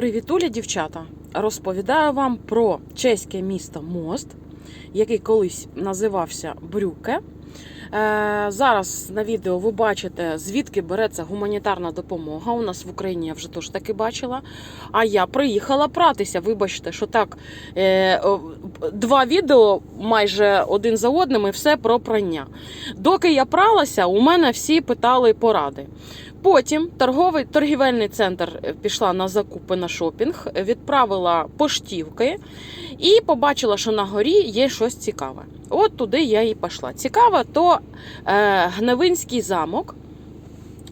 Привітулі, дівчата! Розповідаю вам про чеське місто Мост, який колись називався Брюке. Е, зараз на відео ви бачите, звідки береться гуманітарна допомога. У нас в Україні я вже теж таки бачила. А я приїхала пратися. Вибачте, що так е, два відео майже один за одним і все про прання. Доки я пралася, у мене всі питали поради. Потім торговий торгівельний центр е, пішла на закупи на шопінг, відправила поштівки і побачила, що на горі є щось цікаве. От туди я і пішла. Цікаве, то Гневинський замок.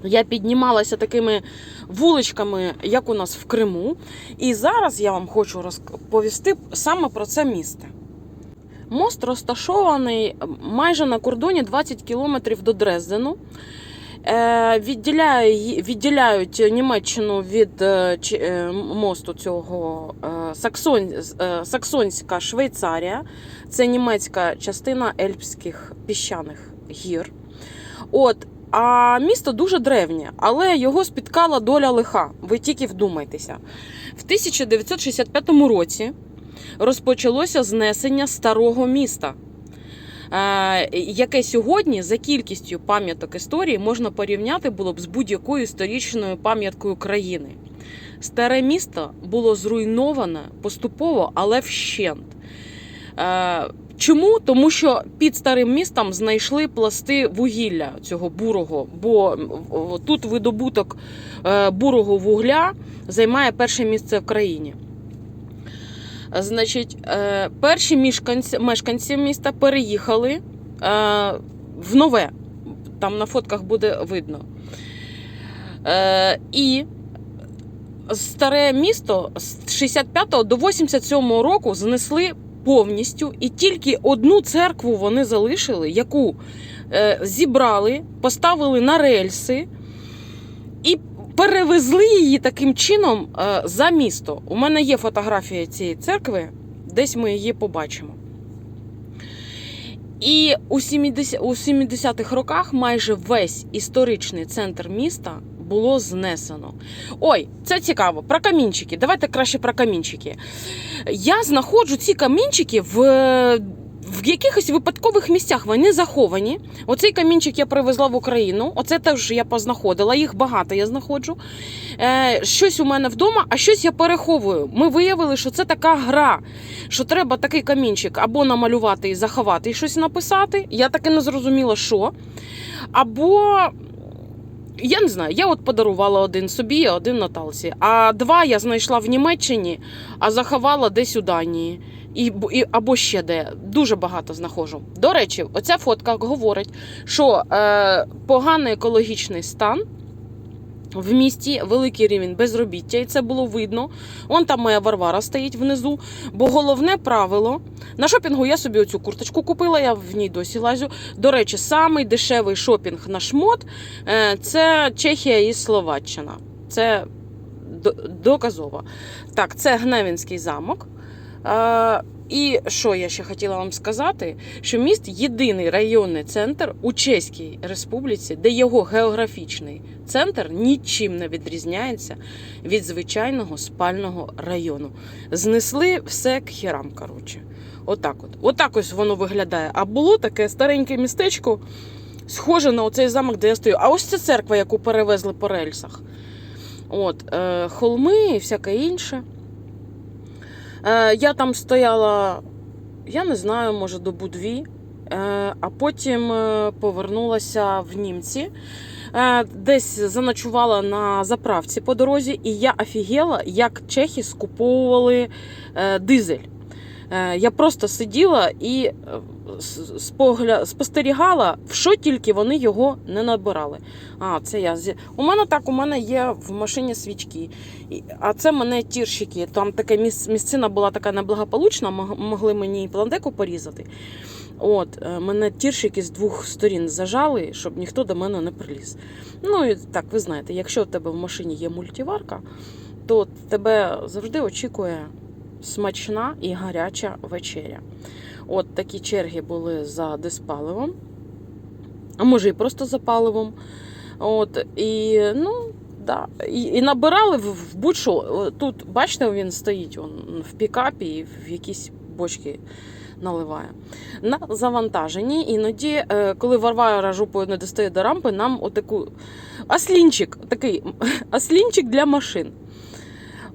Я піднімалася такими вуличками, як у нас в Криму. І зараз я вам хочу розповісти саме про це місце. Мост розташований майже на кордоні 20 кілометрів до Дрездену. Е, відділяють Німеччину від е, е, мосту цього Саксон, Саксонська Швейцарія. Це німецька частина Ельпських піщаних гір. От, а місто дуже древнє, але його спіткала доля лиха. Ви тільки вдумайтеся. В 1965 році розпочалося знесення старого міста яке сьогодні за кількістю пам'яток історії можна порівняти було б з будь-якою історичною пам'яткою країни. Старе місто було зруйноване поступово, але вщент. Е, Чому? Тому що під старим містом знайшли пласти вугілля цього бурого, бо тут видобуток е, бурого вугля займає перше місце в країні. Значить, е, перші мешканці, міста переїхали е, в нове. Там на фотках буде видно. Е, І старе місто з 65 до 87 року знесли повністю, і тільки одну церкву вони залишили, яку е, зібрали, поставили на рельси і перевезли її таким чином е, за місто. У мене є фотографія цієї церкви, десь ми її побачимо. І у 70 у 70-х роках майже весь історичний центр міста було знесено. Ой, це цікаво. Про камінчики. Давайте краще про камінчики. Я знаходжу ці камінчики в, в якихось випадкових місцях. Вони заховані. Оцей камінчик я привезла в Україну. Оце теж я познаходила. Їх багато я знаходжу. Е, щось у мене вдома, а щось я переховую. Ми виявили, що це така гра, що треба такий камінчик або намалювати і заховати, і щось написати. Я таки не зрозуміла, що. Або. Я не знаю, я от подарувала один собі, а один Наталці. А два я знайшла в Німеччині, а заховала десь у Данії. І, і, або ще де. Дуже багато знаходжу. До речі, оця фотка говорить, що е, поганий екологічний стан. В місті великий рівень безробіття, і це було видно. Вон там моя Варвара стоїть внизу. Бо головне правило на шопінгу я собі оцю курточку купила, я в ній досі лазю. До речі, самий дешевий шопінг на шмот е, це Чехія і Словаччина. Це до- доказово. Так, це Гневінський замок. І що я ще хотіла вам сказати? Що міст єдиний районний центр у Чеській Республіці, де його географічний центр нічим не відрізняється від звичайного спального району. Знесли все к херам, коротше. Отак от. Отак ось воно виглядає. А було таке стареньке містечко, схоже на оцей замок, де я стою. А ось ця церква, яку перевезли по рельсах. От, е, холми і всяке інше. Е, я там стояла, я не знаю, може, добу дві, е, а потім е, повернулася в німці. Десь заночувала на заправці по дорозі, і я офігела, як чехи скуповували дизель. Е, Я просто сиділа і е, спостерігала, в що тільки вони його не набирали. А, це я У мене так, у мене є в машині свічки. А це мене тірщики. Там така місцина була така неблагополучна, могли мені і пландеку порізати. От, е, мене тірщики з двох сторін зажали, щоб ніхто до мене не приліз. Ну і так, ви знаєте, якщо в тебе в машині є мультиварка, то тебе завжди очікує смачна і гаряча вечеря. От такі черги були за диспаливом, а може і просто за паливом. От, і ну, Да. І, і набирали в, будь-що. Тут, бачите, він стоїть он, в пікапі і в якісь бочки наливає. На завантаженні іноді, е, коли Варвара жопою не достає до рампи, нам отаку аслінчик, такий аслінчик для машин.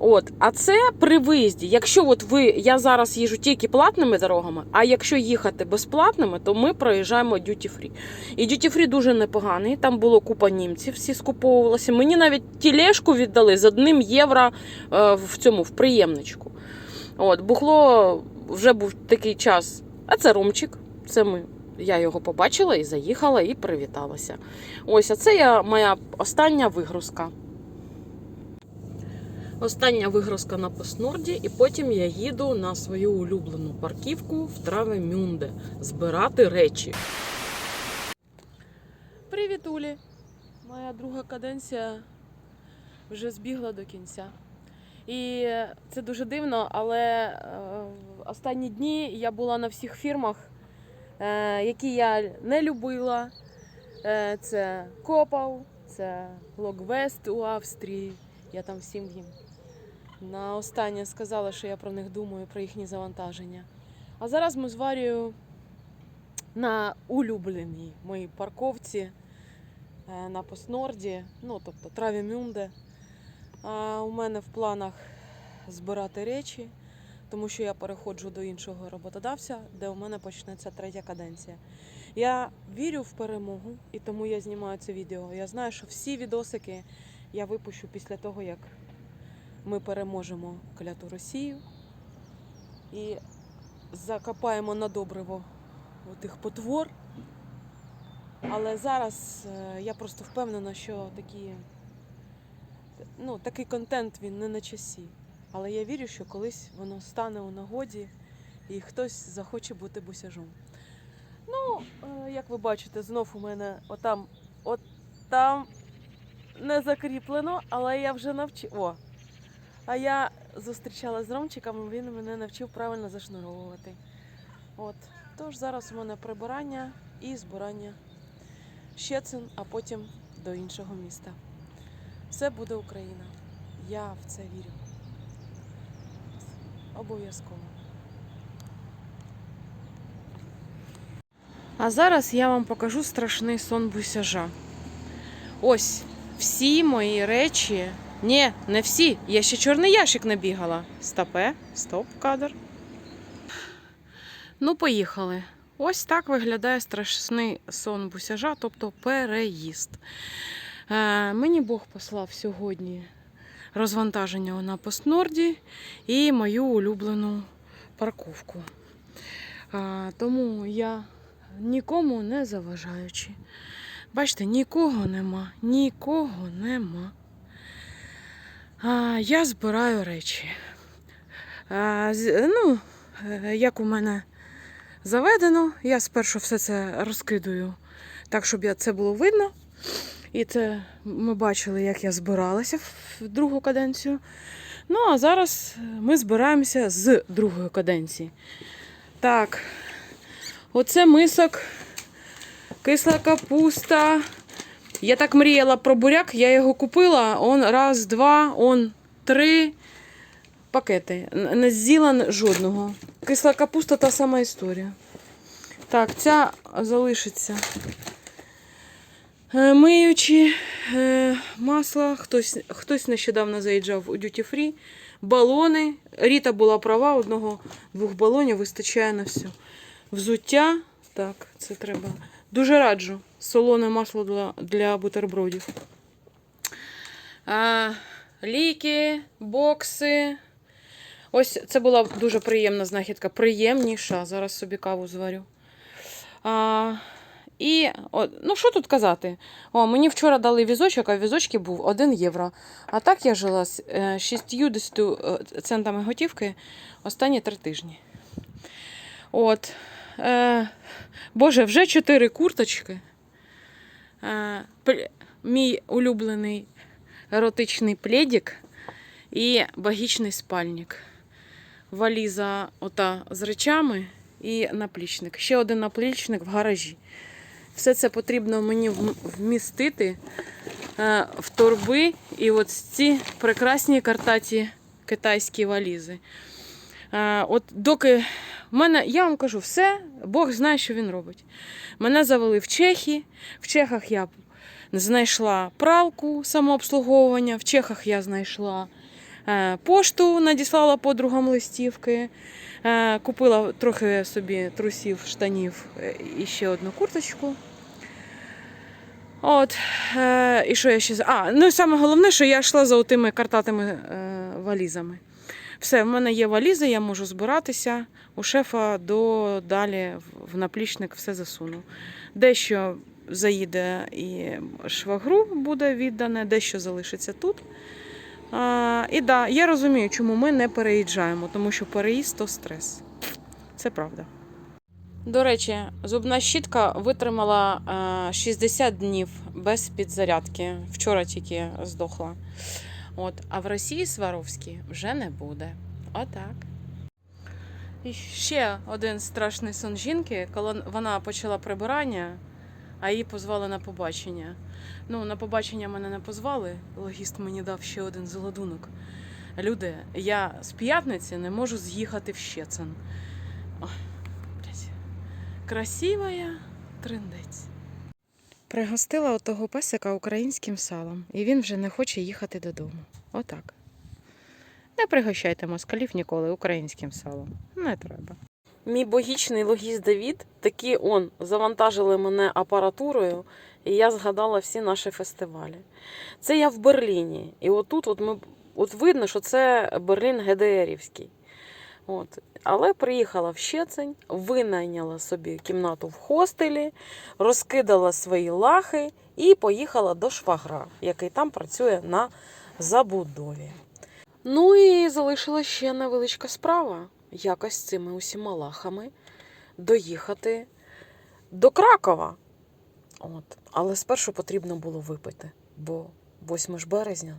От, а це при виїзді. Якщо от ви, я зараз їжджу тільки платними дорогами, а якщо їхати безплатними, то ми проїжджаємо duty free. І duty free дуже непоганий. Там було купа німців, всі скуповувалися. Мені навіть тілешку віддали з одним євро е, в цьому в приємничку. От, бухло вже був такий час. А це ромчик. Це ми. Я його побачила і заїхала, і привіталася. Ось, а це я, моя остання вигрузка. Остання вигрузка на Постнорді, і потім я їду на свою улюблену парківку в Травемюнде збирати речі. Привіт, Улі! Моя друга каденція вже збігла до кінця. І це дуже дивно, але е, останні дні я була на всіх фірмах, е, які я не любила. Е, це Копав, це Логвест у Австрії. Я там всім їм на останнє сказала, що я про них думаю, про їхні завантаження. А зараз ми з Варією на улюбленій моїй парковці е, на Постнорді, ну тобто Травімюнде. А у мене в планах збирати речі, тому що я переходжу до іншого роботодавця, де у мене почнеться третя каденція. Я вірю в перемогу, і тому я знімаю це відео. Я знаю, що всі відосики я випущу після того, як ми переможемо кляту Росію і закопаємо на добриво тих потвор. Але зараз е, я просто впевнена, що такі, ну, такий контент він не на часі. Але я вірю, що колись воно стане у нагоді і хтось захоче бути бусяжом. Ну, е, як ви бачите, знов у мене отам, от там не закріплено, але я вже навчила. О, а я зустрічалася з Ромчиком, він мене навчив правильно зашнуровувати. От. Тож зараз у мене прибирання і збирання щецин, а потім до іншого міста. Все буде Україна. Я в це вірю. Обов'язково. А зараз я вам покажу страшний сон бусяжа. Ось всі мої речі. Ні, не всі. Я ще чорний ящик не бігала. Стопе, стоп, кадр. Ну, поїхали. Ось так виглядає страшний сон бусяжа, тобто переїзд. Е, мені Бог послав сьогодні розвантаження на Постнорді і мою улюблену парковку. Е, тому я нікому не заважаючи. Бачите, нікого нема, нікого нема. А, я збираю речі. А, ну, е, як у мене заведено, я спершу все це розкидую так, щоб це було видно. І це ми бачили, як я збиралася в другу каденцію. Ну, а зараз ми збираємося з другої каденції. Так, оце мисок, кисла капуста. Я так мріяла про буряк, я його купила. Он раз, два, он три пакети. Не з'їла жодного. Кисла капуста та сама історія. Так, ця залишиться. Е, Миючі е, масло, хтось, хтось нещодавно заїжджав у Duty Free. Балони. Ріта була права, одного-двох балонів вистачає на все. Взуття. Так, це треба. Дуже раджу. Солоне масло для, бутербродів. А, ліки, бокси. Ось це була дуже приємна знахідка. Приємніша. Зараз собі каву зварю. А, і, о, ну що тут казати? О, мені вчора дали візочок, а візочки був 1 євро. А так я жила з е, 60 е, центами готівки останні три тижні. От. Е, Боже, вже чотири курточки. Е, мій улюблений еротичний пледик і багічний спальник. Валіза ота з речами і наплічник. Ще один наплічник в гаражі. Все це потрібно мені вмістити е, в торби і от ці прекрасні картаті китайські валізи. Е, От доки мене, я вам кажу, все, Бог знає, що він робить. Мене завели в Чехії. В Чехах я знайшла пралку самообслуговування, в Чехах я знайшла е, пошту, надіслала подругам листівки. Е, Купила трохи собі трусів, штанів е, і ще одну курточку. От. І що я ще. А, ну і саме головне, що я йшла за тими картатими валізами. Все, в мене є валізи, я можу збиратися. У шефа до далі в- наплічник все засуну. Дещо заїде і швагру буде віддане, дещо залишиться тут. А, і да, я розумію, чому ми не переїжджаємо, тому що переїзд то стрес. Це правда. До речі, зубна щітка витримала е, 60 днів без підзарядки. Вчора тільки здохла. От, а в Росії Сваровській вже не буде. Отак. І ще один страшний сон жінки, коли вона почала прибирання, а її позвали на побачення. Ну, на побачення мене не позвали. Логіст мені дав ще один золодунок. Люди, я з п'ятниці не можу з'їхати в Щецин. Красива я триндець. Пригостила отого песика українським салом, і він вже не хоче їхати додому. Отак. Не пригощайте москалів ніколи українським салом. Не треба. Мій богічний логіст Давід таки он завантажили мене апаратурою, і я згадала всі наші фестивалі. Це я в Берліні. І отут от ми от видно, що це Берлін ГДРівський. От. Але приїхала в Щецень, винайняла собі кімнату в хостелі, розкидала свої лахи і поїхала до швагра, який там працює на забудові. Ну і залишилася ще невеличка справа. Якось цими усіма лахами доїхати до Кракова. От. Але спершу потрібно було випити, бо 8 березня